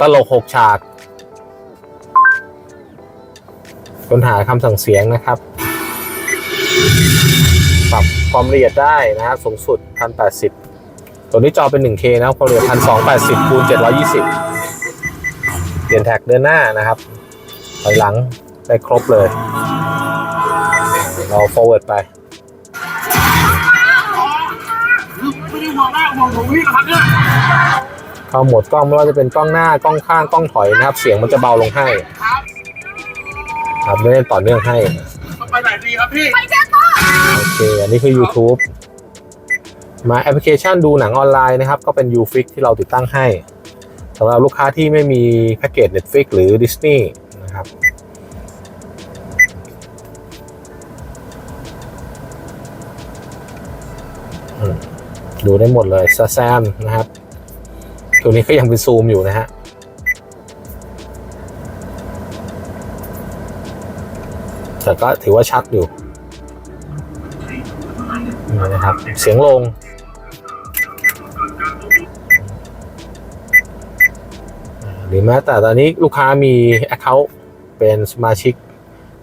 ตลกหกฉากค้นหาคำสั่งเสียงนะครับ ปรับความละเอียดได้นะครับสูงสุด 1080 ตัวนี้จอเป็น 1K นะครับความละเอียด 1280คูณ720 เปลี่ยนแท็กเดินหน้านะครับถอยหลังได้ครบเลย เรา forward ไปไม่ได้มองหน้ามองผมนี่นะครับเนี่ยเข้าโหมดกล้องไม่ว่าจะเป็นกล้องหน้ากล้องข้างกล้องถอยนะครับ เสียงมันจะเบาลงให้ ครับครับไม่ได้ต่อเนื่องให้ไปไหนดีครับพี่โอเค อันนี้คือ YouTube มาแอปพลิเคชันดูหนังออนไลน์นะครับ ก็เป็น Ufix ที่เราติดตั้งให้สำหรับลูกค้าที่ไม่มีแพ็กเกจ Netflix หรือ Disney ดูได้หมดเลยซ a แซมนะครับ ตัวนี้ก็ยังเป็นซูมอยู่นะฮะแต่ก็ถือว่าชัดอยู่นี่นะครับ เสียงลง หรือแม้แต่ตอนนี้ลูกค้ามี Account เป็นสมาชิก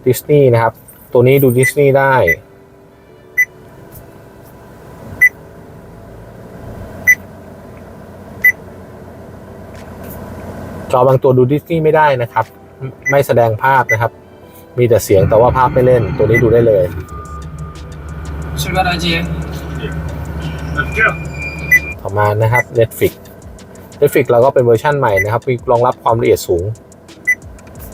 ดิสนีย์นะครับ ตัวนี้ดูดิสนีย์ได้ จอบางตัวดูดิสนีย์ไม่ได้นะครับ ไม่แสดงภาพนะครับ มีแต่เสียงแต่ว่าภาพไม่เล่น ตัวนี้ดูได้เลยชุดวาราจีต่อมานะครับ Netflix Netflix เราก็เป็นเวอร์ชั่นใหม่นะครับ มีรองรับความละเอียดสูง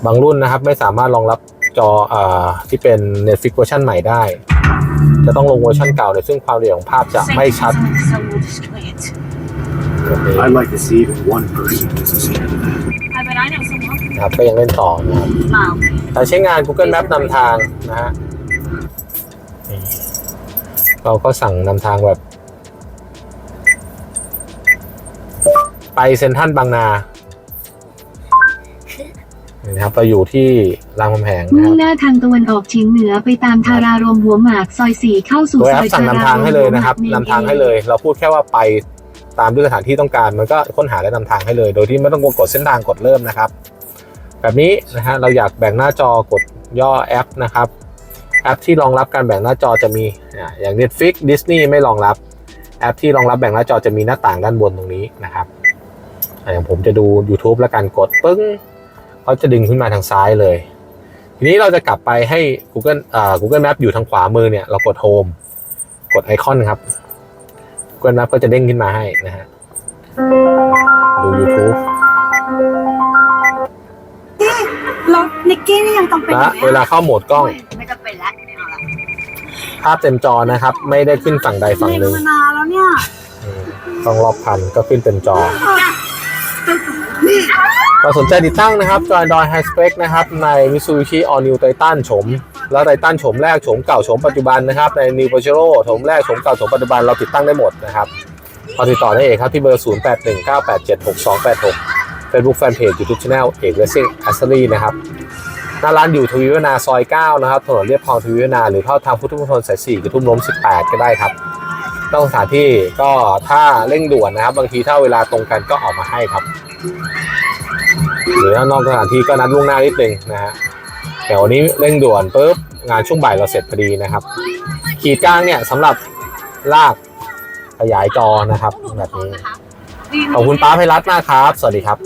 บางรุ่นนะครับ ไม่สามารถรองรับจออที่เป็น Netflix เวอร์ชันใหม่ได้ จะต้องลงเวอร์ชันเก่าเนี่ยซึ่งความละเอียดของภาพจะไม่ชัด I'd like to see even one person gets a hand in that. I bet I know someone. นะครับก็ยังเล่นต่อนะครับ Mom. การใช้งาน Google Map นำทางนะฮะนี่เราก็สั่งนำทางแบบ ไปเซ็นทรัลบางนานี่นะครับเราอยู่ที่รามคำแหงนะคมุ่รังบหน้าทางตะวันออกเฉียงเหนือไปตามทารารมหัวหมาก ซอยสี่เข้าสู่โดยซแออปยสั่งนำทางให้เลยนะครับมนำทางให้เลย เราพูดแค่ว่าไป ตามด้วยสถานที่ต้องการมันก็ค้นหาและนำทางให้เลย โดยที่ไม่ต้องกดเส้นทางกดเริ่มนะครับ แบบนี้นะฮะเราอยากแบ่งหน้าจอกดย่อแอปนะครับแอปที่รองรับการแบ่งหน้าจอจะมีอ่าอย่าง Netflix Disney ไม่รองรับแอปที่รองรับแบ่งหน้าจอจะมีหน้าต่างด้านบนตรงนี้นะครับอ่าอย่างผมจะดู YouTube แล้วกันกดปึ้งเขาจะดึงขึ้นมาทางซ้ายเลย ทีนี้เราจะกลับไปให้ Google อ่า Google Map อยู่ทางขวามือเนี่ยเรากด Home กดไอคอนครับ Google Map ก็จะเด้งขึ้นมาให้นะฮะ ดู YouTube แล้วนิกกี้นี่ยังต้องเป็นและเวลาเข้าโหมดกล้อง ไม่จะเป็นแล้วเอาละภาพเต็มจอนะครับ ไม่ได้ขึ้นฝั่งใดฝั่งหนึ่งเล่นมานานแล้วเนี่ยอืมต้องรอบพันก็ขึ้นเต็มจอเราสนใจติดตั้งนะครับจอยดอยไฮสเปคนะครับ ใน Mitsubishi All New Titan โฉม แล้ว Titan โฉมแรกโฉมเก่าโฉมปัจจุบันนะครับใน New Pajero โฉมแรกโฉมเก่าโฉมปัจจุบันเราติดตั้งได้หมดนะครับพอติดต่อได้เอกครับที่เบอร์ 0819876286 Facebook Fanpage YouTube Channel เอก Racing Accessory นะครับหน้าร้านอยู่ทวีวนาซอย 9 นะครับถนนเรียบคลองทวีวนาหรือเข้าทางพุทธมณฑลสาย4กระทุ่มล้ม 18 ก็ได้ครับต้องสถานที่ก็ถ้าเร่งด่วนนะครับ บางทีถ้าเวลาตรงกันก็ออกมาให้ครับ หรือถ้านอกสถานที่ก็นัดล่วงหน้านิดนึงนะฮะ แต่วันนี้เร่งด่วนปุ๊บงานช่วงบ่ายเราเสร็จพอดีนะครับ ขีดกลางเนี่ยสำหรับลากขยายจอนะครับ แบบนี้ขอบคุณป้าไพรัตน์มากครับ สวัสดีครับ